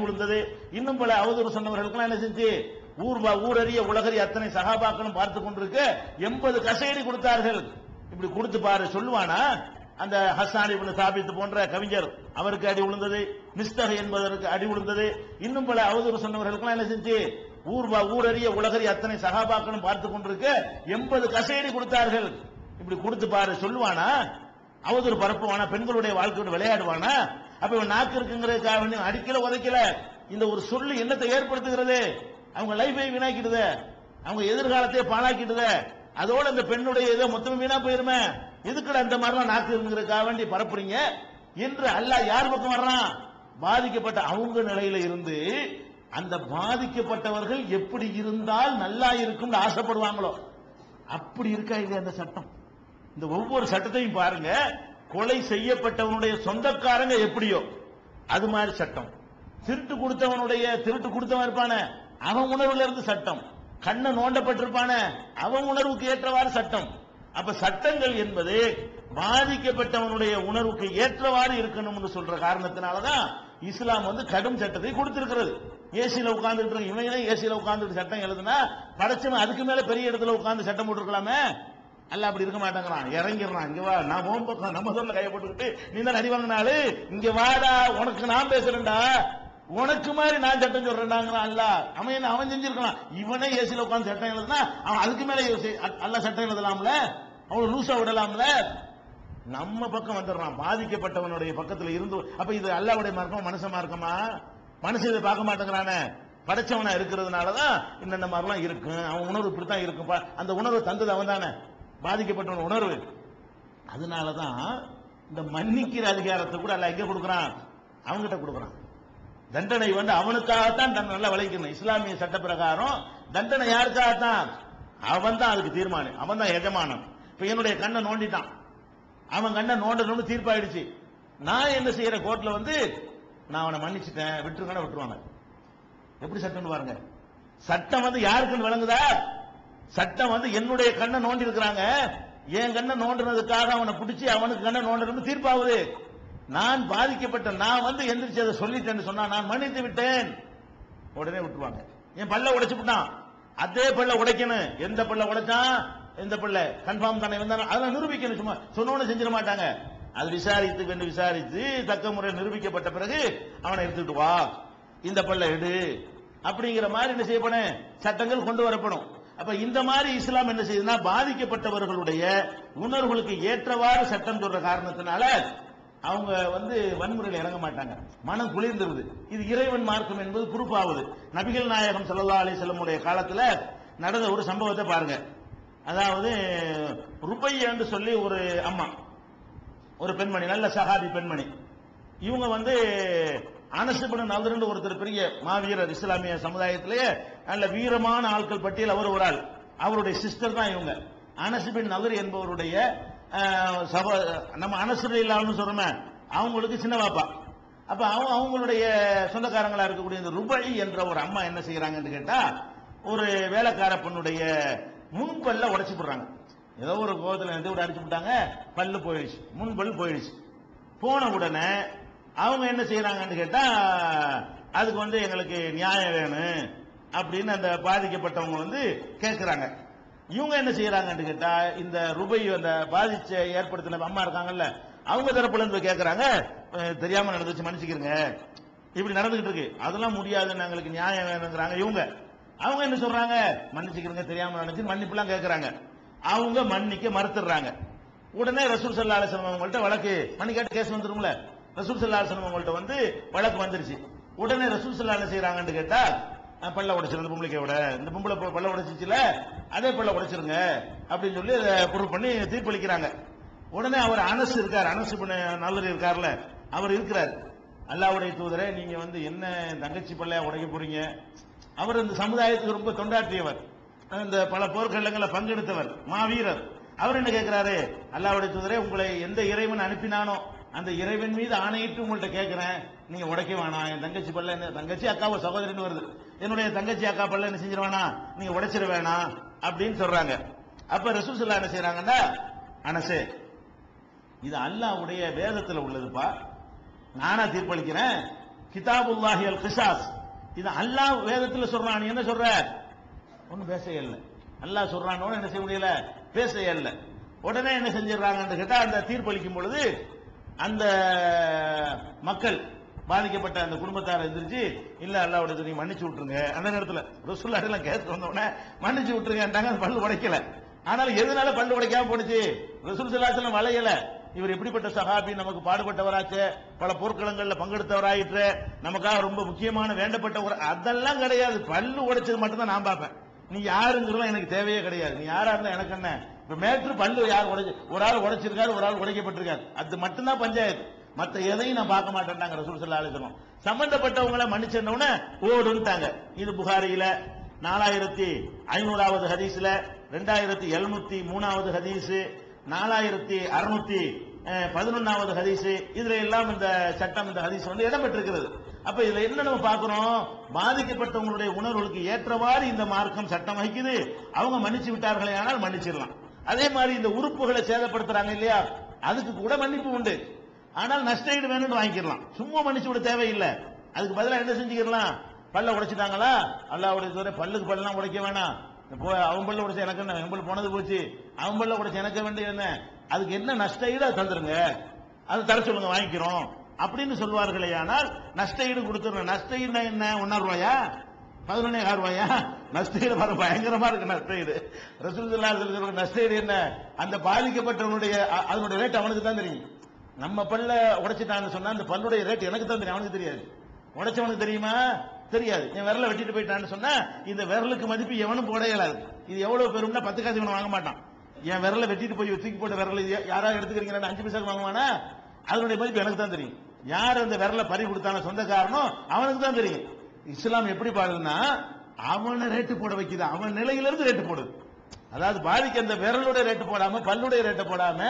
விழுந்தது. இன்னும் பல அவதூறு சொன்னவர்களுக்கெல்லாம் என்ன செஞ்சு? ஊர் ஊரறிய உலகறிய அத்தனை சகாபாக்களும் பார்த்து கொண்டிருக்க. எண்பது கசையடி கொடுத்தார்கள். இப்படி கொடுத்து பாரு சொல்லுவானா? அந்த ஹஸ்ஸான் இப்னு போன்ற கவிஞர் அவருக்கு அடி விழுந்தது. மிஸ்தக என்பதற்கு அடி விழுந்தது. இன்னும் பல அவதூறு சொன்னவர்களுக்கெல்லாம் என்ன செஞ்சு? ஊர் ஊரறிய உலகறிய அத்தனை சகாபாக்களும் பார்த்து கொண்டிருக்க. எண்பது கசையடி கொடுத்தார்கள். இப்படி கொடுத்து பாரு சொல்லுவானா? அவதூறு பரப்புவானா? பெண்களுடைய வாழ்க்கையோடு விளையாடுவானா? அப்ப இவன் நாக்கு இருக்குங்கிறதுக்காக வேண்டி அடிக்கல உதைக்கல. இந்த ஒரு சொல்லு என்னத்தை ஏற்படுத்துகிறது? அவங்க லைஃபை வீணாக்கிடுது. அவங்க எதிர்காலத்தை பாழாக்கிடுது. அதோட அந்த பெண்ணுடைய ஏதோ மொத்தமே வீணா போயிருமே. எதுக்குடா அந்த மாதிரிலாம் நாக்கு இருக்குங்கிறதுக்காக வேண்டி பரப்புறீங்க? என்று அல்லாஹ் யார் பக்கம் வர்றான்? பாதிக்கப்பட்ட அவங்க நிலையில இருந்து அந்த பாதிக்கப்பட்டவர்கள் எப்படி இருந்தால் நல்லா இருக்கும்னு ஆசைப்படுவாங்களோ? அப்படி இருக்கா இல்லையா அந்த சட்டம்? இந்த ஒவ்வொரு சட்டத்தையும் பாருங்க. கொலை செய்யப்பட்டவனுடைய சொந்தக்காரங்க எப்படியோ? அது மாதிரி சட்டம். திருட்டு கொடுத்தவனுடைய திருட்டு கொடுத்தவன் இருப்பான? அவன் உணர்வுல இருந்து சட்டம். கண்ணை நோண்டப்பட்டிருப்பான? அவன் உணர்வுக்கு ஏற்றவாறு சட்டம். அப்ப சட்டங்கள் என்பது பாதிக்கப்பட்டவனுடைய உணர்வுக்கு ஏற்றவாறு இருக்கணும்னு சொல்ற காரணத்தினாலதான் இஸ்லாம் வந்து கடும் சட்டத்தை கொடுத்திருக்கிறது. ஏசியில உட்கார்ந்துட்டு இவங்களே ஏசியில உட்கார்ந்துட்டு சட்டம் எழுதுனா? படைச்சவன் அதுக்கு மேல பெரிய இடத்துல உட்கார்ந்து சட்டம் போட்டுருக்கலாமே? அல்ல அப்படி இருக்க மாட்டேங்கிறான். இறங்கிடுறான். இங்க வா நான் ஓம் பக்கம் நம்ம சொல்ல கைய போட்டுக்கிட்டு நீ தான் அடி வாங்கினாலு இங்க வாடா உனக்கு நான் பேசுறேன்டா. உனக்கு மாதிரி நான் சட்டம் சொல்றேன்டாங்கிறான் அல்ல. அவன் என்ன அவன் செஞ்சிருக்கலாம். இவனே ஏசில உட்காந்து சட்டம் எழுதுனா அவன் அதுக்கு மேல அல்ல சட்டம் எழுதலாம்ல? அவனை லூசா விடலாம்ல? நம்ம பக்கம் வந்துடுறான். பாதிக்கப்பட்டவனுடைய பக்கத்துல இருந்து அப்ப இது அல்லாவுடைய மார்க்கம் மனச மார்க்கமா? மனசு இதை பார்க்க மாட்டேங்கிறானே. படைச்சவனா இருக்கிறதுனாலதான் இந்த மாதிரிலாம் இருக்கும் அவன் உணர்வு இப்படித்தான் இருக்கும் அந்த உணர்வு தந்தது அவன் தானே பாதிக்கப்பட்ட உணர்வு. அதனால தான் இந்த மன்னிக்கிற அதிகாரத்தை கூட அல்ல எங்க கொடுக்குறான்? அவன்கிட்ட கொடுக்குறான். தண்டனை வந்து அவனுக்காகத்தான் தன் நல்லா விளைக்கணும். இஸ்லாமிய சட்ட பிரகாரம் தண்டனை யாருக்காகத்தான்? அவன் தான் அதுக்கு தீர்மானம் அவன் தான் எஜமானம் இப்ப என்னுடைய கண்ணை நோண்டிட்டான். அவன் கண்ணை நோண்டணும்னு தீர்ப்பாயிடுச்சு. நான் என்ன செய்யற? கோர்ட்ல வந்து நான் அவனை மன்னிச்சிட்டேன். விட்டுருங்கன்னு விட்டுருவாங்க. எப்படி சட்டம்னு பாருங்க. சட்டம் வந்து யாருக்குன்னு விளங்குதா? சட்டம் வந்து என்னுடைய கண்ணை நோண்டி இருக்கிறாங்க என் கண்ணை நோண்டுனதுக்காக அவனை பிடிச்சி அவனுக்கு கண்ணை நோண்டணும் தீர்ப்பாவது நான் பாதிக்கப்பட்ட நான் வந்து எந்திரிச்சு அதை சொல்லிட்டேன்னு சொன்னா நான் மன்னித்து விட்டேன். உடனே விட்டுருவாங்க. என் பல்ல உடைச்சு விட்டான். அதே பல்ல உடைக்கணும். எந்த பல்ல உடைச்சான்? எந்த பல்ல? கன்ஃபார்ம் தானே வந்தாலும் அதெல்லாம் நிரூபிக்கணும் சும்மா சொன்னோன்னு செஞ்சிட மாட்டாங்க. அது விசாரித்து வென்று விசாரித்து தக்க முறை நிரூபிக்கப்பட்ட பிறகு அவனை எடுத்துட்டு வா. இந்த பல்ல எடு. அப்படிங்கிற மாதிரி என்ன செய்யப்படும்? சட்டங்கள் கொண்டு வரப்படும். அப்ப இந்த மாதிரி இஸ்லாம் என்ன செய்யுதுன்னா பாதிக்கப்பட்டவர்களுடைய உணர்வுகளுக்கு ஏற்றவாறு சட்டம் சொல்ற காரணத்தினால அவங்க வந்து வன்முறையில் இறங்க மாட்டாங்க. மனம் குளிர்ந்துருது. இது இறைவன் மார்க்கம் என்பது பொறுப்பாவது நபிகள் நாயகம் சல்லா அலி செல்லமுடைய காலத்தில் நடந்த ஒரு சம்பவத்தை பாருங்க. அதாவது ருபையா என்று சொல்லி ஒரு அம்மா ஒரு பெண்மணி நல்ல சஹாபி பெண்மணி. இவங்க வந்து அனசுபன் நல்தரண்டு ஒருத்தர் பெரிய மாவீரர் இஸ்லாமிய சமுதாயத்திலேயே நல்ல வீரமான ஆட்கள் பட்டியல் அவர் ஒரு ஆள். அவருடைய சிஸ்டர் தான் இவங்க. அனசுபின் நகர் என்பவருடைய சப நம்ம அனசுர இல்லாமல் சொல்றோமே அவங்களுக்கு சின்ன பாப்பா. அப்ப அவங்க அவங்களுடைய சொந்தக்காரங்களா இருக்கக்கூடிய இந்த ருபை என்ற ஒரு அம்மா என்ன செய்யறாங்கன்னு கேட்டா ஒரு வேலைக்கார பொண்ணுடைய முன்பல்ல உடைச்சு போடுறாங்க. ஏதோ ஒரு கோபத்தில் இருந்து ஒரு அடிச்சு விட்டாங்க பல்லு போயிடுச்சு முன்பல் போயிடுச்சு. போன உடனே அவங்க என்ன செய்யறாங்கன்னு கேட்டா அதுக்கு வந்து எங்களுக்கு நியாயம் வேணும் அப்படின்னு அந்த பாதிக்கப்பட்டவங்க வந்து கேட்கிறாங்க இவங்க என்ன செய்யறாங்கன்னு கேட்டா இந்த ரூபை அந்த பாதிச்ச ஏற்படுத்தின அம்மா இருக்காங்கல்ல அவங்க தரப்புல இருந்து கேட்கறாங்க தெரியாம நடந்துச்சு மன்னிச்சுக்கிறங்க. இப்படி நடந்துகிட்டு இருக்கு. அதெல்லாம் முடியாது எங்களுக்கு நியாயம் வேணுங்கிறாங்க இவங்க. அவங்க என்ன சொல்றாங்க? மன்னிச்சுக்கிறங்க தெரியாம நடந்துச்சு மன்னிப்புலாம் கேட்கறாங்க அவங்க மன்னிக்க மறுத்துடுறாங்க. உடனே ரசூல் சல்லா அலிஸ்லாம் அவங்கள்ட்ட வழக்கு மணி கேட்டு கேஸ் வந்துரும்ல. ரசூல் சல்லாசனம் அவங்கள்ட்ட வந்து வழக்கு வந்துருச்சு. உடனே ரசூல் சல்லா என்ன செய்யறாங்கன்னு கேட்டா அஹ், பல்ல உடைச்சிருந்த பொம்பளைக்கை விட. இந்த பொம்பளை பல்ல உடைச்சிச்சுல அதே பல்ல உடைச்சிருங்க. அப்படின்னு சொல்லி அதை பொருள் பண்ணி தீர்ப்பளிக்கிறாங்க. உடனே அவர் அனசு இருக்கார். அனசு பண்ண நல்லர் இருக்கார்ல அவர் இருக்கிறார். அல்லாவுடைய தூதரே நீங்க வந்து என்ன தங்கச்சி பல்லையா உடைக்க போறீங்க? அவர் இந்த சமுதாயத்துக்கு ரொம்ப தொண்டாற்றியவர். இந்த பல போர்க்கள்ளங்களை பங்கெடுத்தவர் மாவீரர். அவர் என்ன கேட்கிறாரு? அல்லாவுடைய தூதரே உங்களை எந்த இறைவன் அனுப்பினானோ அந்த இறைவன் மீது ஆணையிட்டு உங்கள்ட்ட கேட்கிறேன் நீங்க உடைக்க வேணாம். என் தங்கச்சி பல்ல என்ன தங்கச்சி அக்காவை சகோதரின்னு வருது. என்னுடைய தங்கச்சி அக்கா பல்ல என்ன செஞ்சிருவானா? நீங்கள் நீங்க உடைச்சிட வேணாம் அப்படின்னு சொல்றாங்க. அப்ப ரசூசல்லா என்ன செய்யறாங்கன்னா அனசே இது அல்லாஹ்வுடைய வேதத்தில் உள்ளதுப்பா. நானா தீர்ப்பளிக்கிறேன். கிதாபுல்லாஹி அல் கிசாஸ் இது அல்லாஹ் வேதத்தில் சொல்றான். நீ என்ன சொல்ற? ஒன்றும் பேச இல்லை. அல்லாஹ் சொல்றான்னு என்ன செய்ய முடியல? பேச இல்லை. உடனே என்ன செஞ்சிடறாங்கன்னு கேட்டா அந்த தீர்ப்பளிக்கும் பொழுது அந்த மக்கள் பாதிக்கப்பட்ட அந்த குடும்பத்தார் எந்திரிச்சு இல்ல அல்லாவோட நீ மன்னிச்சு விட்டுருங்க. அந்த நேரத்துல ரசூல்லா கேட்டு வந்தோடனே மன்னிச்சு விட்டுருங்கன்றாங்க அந்த பல்லு உடைக்கல. ஆனாலும் எதனால பல்லு உடைக்காம போனுச்சு ரசூல் சல்லாசலம் வளையல. இவர் எப்படிப்பட்ட சகாபி நமக்கு பாடுபட்டவராச்சு. பல போர்க்களங்கள்ல பங்கெடுத்தவராயிற்று. நமக்காக ரொம்ப முக்கியமான வேண்டப்பட்ட ஒரு அதெல்லாம் கிடையாது. பல்லு உடைச்சது மட்டும்தான் நான் பார்ப்பேன். நீ யாருங்கிறதும் எனக்கு தேவையே கிடையாது. நீ யாரா இருந்தா எனக்கு என்ன? இப்ப மேட்ரு பல்லு யார் உடைச்சு ஒரு ஆள் உடைச்சிருக்காரு ஒரு ஆள் உடைக்கப்பட்டிருக்காரு. அது மட்டும்தான் பஞ்சாயத்து. மத்த எதையும் நான் பார்க்க மாட்டேன்டாங்க ரசூல் சல்லா அலிசனம் சம்பந்தப்பட்டவங்களை மன்னிச்சிருந்தவன ஓடுன்ட்டாங்க. இது புகாரியில நாலாயிரத்தி ஐநூறாவது ஹதீஸ்ல ரெண்டாயிரத்தி எழுநூத்தி மூணாவது ஹதீஸ் நாலாயிரத்தி அறுநூத்தி பதினொன்னாவது ஹதீஸ் இதுல எல்லாம் இந்த சட்டம் இந்த ஹதீஸ் வந்து இடம்பெற்றிருக்கிறது. அப்ப இதுல என்ன நம்ம பார்க்கிறோம்? பாதிக்கப்பட்டவங்களுடைய உணர்வுகளுக்கு ஏற்றவாறு இந்த மார்க்கம் சட்டம் வகிக்குது. அவங்க மன்னிச்சு விட்டார்களே ஆனால் மன்னிச்சிடலாம். அதே மாதிரி இந்த உறுப்புகளை சேதப்படுத்துறாங்க இல்லையா? அதுக்கு கூட மன்னிப்பு உண்டு. ஆனால் நஷ்டஈடு வேணும்னு வாங்கிக்கலாம். சும்மா மன்னிச்சு விட தேவையில்லை. அதுக்கு பதிலாக என்ன செஞ்சுக்கலாம்? பல்ல உடைச்சிட்டாங்களா? அல்லாவுடைய தவிர பல்லுக்கு பல்லாம் உடைக்க வேணாம். போ அவன் பல்ல உடைச்ச எனக்கு என்ன? என் பல்லு போனது போச்சு. அவன் பல்ல உடைச்ச எனக்கு வேண்டிய என்ன? அதுக்கு என்ன நஷ்டஈடு அதை தந்துருங்க. அது தர சொல்லுங்க வாங்கிக்கிறோம். அப்படின்னு சொல்வார்களே ஆனால் நஷ்டஈடு கொடுத்துருங்க நஷ்டஈடு என்ன? ஒன்னா ரூபாயா பதினொன்னே ஆறு ரூபாயா நஷ்டஈடு வர பயங்கரமா இருக்கு நஷ்டஈடு. ரசூலுல்லா சொல்ற நஷ்டஈடு என்ன? அந்த பாதிக்கப்பட்டவனுடைய அதனுடைய ரேட் அவனுக்கு தான் தெரியும். நம்ம பல்ல உடைச்சிட்டான்னு சொன்னா அந்த பல்லுடைய ரேட் எனக்கு தான் தெரியும். அவனுக்கு தெரியாது. உடைச்சவனுக்கு தெரியுமா? தெரியாது. என் விரல வெட்டிட்டு போயிட்டான்னு சொன்னா இந்த விரலுக்கு மதிப்பு எவனும் போட இயலாது இது எவ்வளவு பெரும்னா பத்து காசு இவன் வாங்க மாட்டான். என் விரல வெட்டிட்டு போய் தூக்கி போட்ட விரல இது யாரா எடுத்துக்கிறீங்க அஞ்சு பைசா வாங்குவானா? அதனுடைய மதிப்பு எனக்கு தான் தெரியும். யார் அந்த விரல பறி கொடுத்தான சொந்தக்காரனோ அவனுக்கு தான் தெரியும். இஸ்லாம் எப்படி பாடுதுன்னா அவனை ரேட்டு போட வைக்குது. அவன் நிலையிலிருந்து ரேட்டு போடுது அதாவது பாதிக்கு அந்த விரலுடைய ரேட்டு போடாம பல்லுடைய ரேட்டு போடாம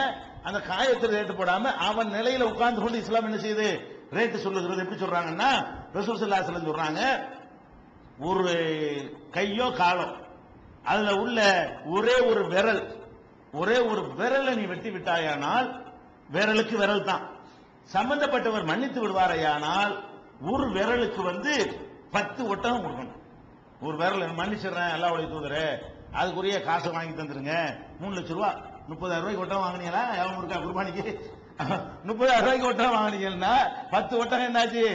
அந்த காயத்தில் ரேட்டு போடாம அவன் நிலையில உட்கார்ந்து கொண்டு இஸ்லாம் என்ன செய்யுது? ரேட்டு சொல்லுகிறது. எப்படி சொல்றாங்கன்னா ரசூல் ஸல்லல்லாஹு சொல்றாங்க ஒரு கையோ காலோ அதுல உள்ள ஒரே ஒரு விரல் ஒரே ஒரு விரலை நீ வெட்டி விட்டாயானால் விரலுக்கு விரல் தான். சம்பந்தப்பட்டவர் மன்னித்து விடுவாரையானால் ஒரு விரலுக்கு வந்து பத்து ஒட்டகம் கொடுக்கணும். ஒரு விரல் மன்னிச்சிடுறேன் எல்லா உடைய தூதரே அதுக்குரிய காசை வாங்கி தந்துருங்க. மூணு லட்ச ரூபா. முப்பதாயிரம் ரூபாய்க்கு ஒட்டகம் வாங்கினீங்களா? எவன் இருக்கா குர்பானிக்கு. முப்பதாயிரம் ரூபாய்க்கு ஒட்டகம் வாங்குனீங்கன்னா பத்து ஒட்டகம் என்னாச்சு?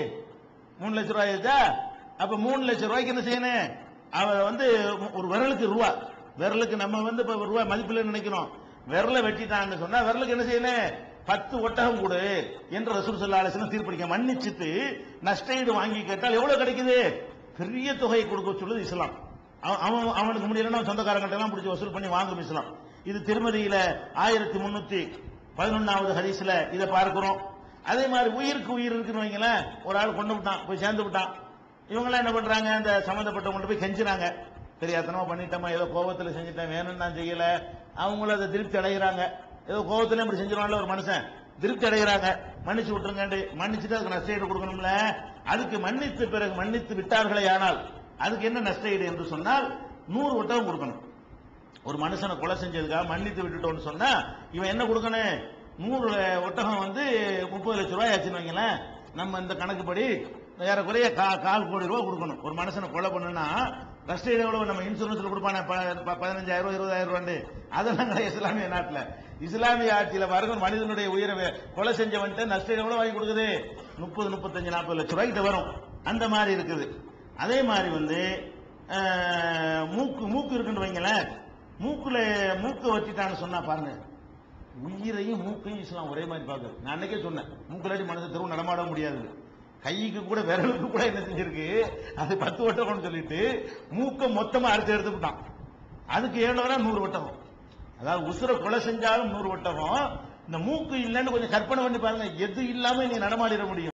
மூணு லட்ச ரூபாய் ஆயிடுச்சா? அப்ப மூணு லட்ச ரூபாய்க்கு என்ன செய்யணும்? அவன் வந்து ஒரு விரலுக்கு ரூபா. விரலுக்கு நம்ம வந்து இப்ப ரூபாய் மதிப்பில் நினைக்கிறோம். விரலை வெட்டிட்டான்னு சொன்னா விரலுக்கு என்ன செய்யணும்? பத்து ஒட்டகம் கொடு என்று ரசூல் சல்லா அலிஸ்லாம் தீர்ப்பளிக்க மன்னிச்சுட்டு நஷ்டஈடு வாங்கி கேட்டால் எவ்வளவு கிடைக்குது? பெரிய தொகையை கொடுக்க சொல்லுது இஸ்லாம். அவன் அவன் அவனுக்கு முடியலன்னா சொந்தக்காரங்கள்ட்ட எல்லாம் பிடிச்சி வசூல் பண்ணி வாங்கும் இஸ்லாம். இது திருமதியில ஆயிரத்தி முன்னூத்தி பதினொன்னாவது ஹரிசுல இதை பார்க்கிறோம். அதே மாதிரி உயிருக்கு உயிர் இருக்குன்னு வைங்களேன் ஒரு ஆள் கொண்டு விட்டான் போய் சேர்ந்து விட்டான். இவங்கெல்லாம் என்ன பண்றாங்க? அந்த சம்பந்தப்பட்டவங்க போய் கெஞ்சுறாங்க தெரியாதனமா பண்ணிட்டோமா ஏதோ கோபத்தில் செஞ்சுட்டேன் வேணும்னு நான் செய்யல. அவங்களும் அதை திருப்தி அடைகிறாங்க. ஏதோ கோபத்துல இப்படி செஞ்சிருவான்ல ஒரு மனுஷன். திருப்தி அடைகிறாங்க. மன்னிச்சு விட்டுருங்க மன்னிச்சுட்டு அதுக்கு நஷ்டஈடு கொடுக்கணும்ல. அதுக்கு மன்னித்து பிறகு மன்னித்து விட்டார்களே ஆனால் அதுக்கு என்ன நஷ்டஈடு என்று சொன்னால் நூறு ஒட்டகம் கொடுக்கணும். ஒரு மனுஷனை கொலை செஞ்சதுக்காக மன்னித்து விட்டுட்டோம்னு சொன்னா இவன் என்ன கொடுக்கணும்? நூறு ஒட்டகம் வந்து முப்பது லட்சம் ரூபாய் ஆச்சுன்னு வைங்களேன். நம்ம இந்த கணக்குப்படி ஏறக்குறைய கா- கால் கோடி ரூபாய் கொடுக்கணும். ஒரு மனுஷனை கொலை பண்ணுன்னா பண்ணுனா நஷ்டஈடு எவ்வளவு நம்ம இன்சூரன்ஸில் கொடுப்பானே? ப- பதினஞ்சாயிரம் ரூபாய் இருபதாயிரம் ரூபாண்டு. அதெல்லாம் கிடையாது இஸ்லாமிய நாட்டில். இஸ்லாமிய ஆட்சியில் பாருங்க மனிதனுடைய உயிரை கொலை செஞ்சவன்ட்டு நஷ்ட எவ்வளோ வாங்கி கொடுக்குது? முப்பது முப்பத்தஞ்சு நாற்பது லட்சம் ரூபாய்க்கு வரும். அந்த மாதிரி இருக்குது. அதே மாதிரி வந்து மூக்கு மூக்கு இருக்குன்னு வைங்களேன். மூக்குல மூக்கு வச்சுட்டான்னு சொன்னா பாருங்க. உயிரையும் மூக்கையும் இஸ்லாம் ஒரே மாதிரி பார்க்குது. நான் அன்னைக்கே சொன்னேன். மூக்குலாடி மனசு தெருவு நடமாட முடியாது கைக்கு கூட விரலுக்கு கூட என்ன செஞ்சிருக்கு? அது பத்து ஒட்டகம்னு சொல்லிட்டு மூக்க மொத்தமா அறுத்து எடுத்துக்கிட்டான் அதுக்கு ஏழு நூறு ஒட்டகம் அதாவது உசுர கொலை செஞ்சாலும் நூறு ஒட்டகம் இந்த மூக்கு இல்லைன்னு கொஞ்சம் கற்பனை பண்ணி பாருங்க. எது இல்லாம நீ நடமாடிட முடியும்?